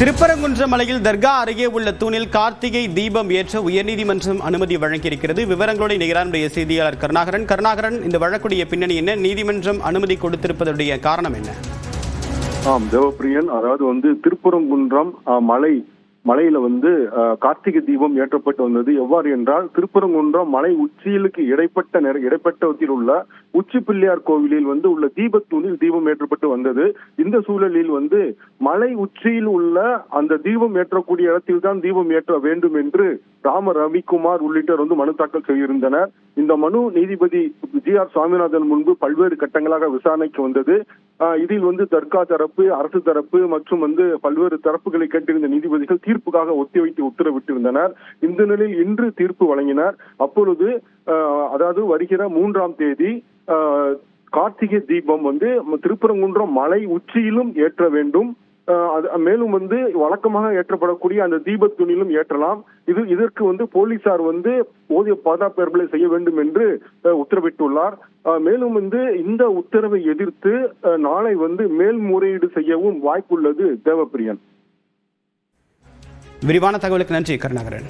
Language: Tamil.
திருப்பரங்குன்றம் மலையில் தர்கா அருகே உள்ள தூணில் கார்த்திகை தீபம் ஏற்ற உயர்நீதிமன்றம் அனுமதி வழங்கியிருக்கிறது. விவரங்களோடு நிகரானுடைய செய்தியாளர் கருணாகரன். கருணாகரன் இந்த வழக்குடைய பின்னணி என்ன? நீதிமன்றம் அனுமதி கொடுத்திருப்பதுடைய காரணம் என்ன? ஆம் தேவப்பிரியன் அதாவது வந்து திருப்பரங்குன்றம் மலை மலையில வந்து கார்த்திகை தீபம் ஏற்றப்பட்டு வந்தது. எவ்வாறு என்றால் திருப்பரங்குன்றம் மலை உச்சியிலுக்கு இடைப்பட்ட நேர இடைப்பட்டத்தில் உள்ள உச்சி பிள்ளையார் கோவிலில் வந்து உள்ள தீபத்தூணில் தீபம் ஏற்றப்பட்டு வந்தது. இந்த சூழலில் வந்து மலை உச்சியில் உள்ள அந்த தீபம் ஏற்றக்கூடிய இடத்தில் தான் தீபம் ஏற்ற வேண்டும் என்று ராம ரவிக்குமார் உள்ளிட்டோர் வந்து மனு தாக்கல் செய்திருந்தனர். இந்த மனு நீதிபதி ஜி ஆர் சுவாமிநாதன் முன்பு பல்வேறு கட்டங்களாக விசாரணைக்கு வந்தது. இதில் வந்து தர்கா தரப்பு அரசு தரப்பு மற்றும் வந்து பல்வேறு தரப்புகளை கேட்டிருந்த நீதிபதிகள் தீர்ப்புக்காக ஒத்திவைத்து உத்தரவிட்டிருந்தனர். இந்த நிலையில் இன்று தீர்ப்பு வழங்கினார். அப்பொழுது அதாவது வருகிற மூன்றாம் தேதி கார்த்திகை தீபம் வந்து திருப்பரங்குன்றம் மலை உச்சியிலும் ஏற்ற வேண்டும். அது மேலும் வந்து வழக்கமாக ஏற்றப்படக்கூடிய அந்த தீபத்துணிலும் ஏற்றலாம். இது இதற்கு வந்து போலீசார் வந்து போதிய பாதுகாப்பு செய்ய வேண்டும் என்று உத்தரவிட்டுள்ளார். மேலும் வந்து இந்த உத்தரவை எதிர்த்து நாளை வந்து மேல்முறையீடு செய்யவும் வாய்ப்புள்ளது தேவப்பிரியன். விரிவான தகவலுக்கு நன்றி கருணாகரன்.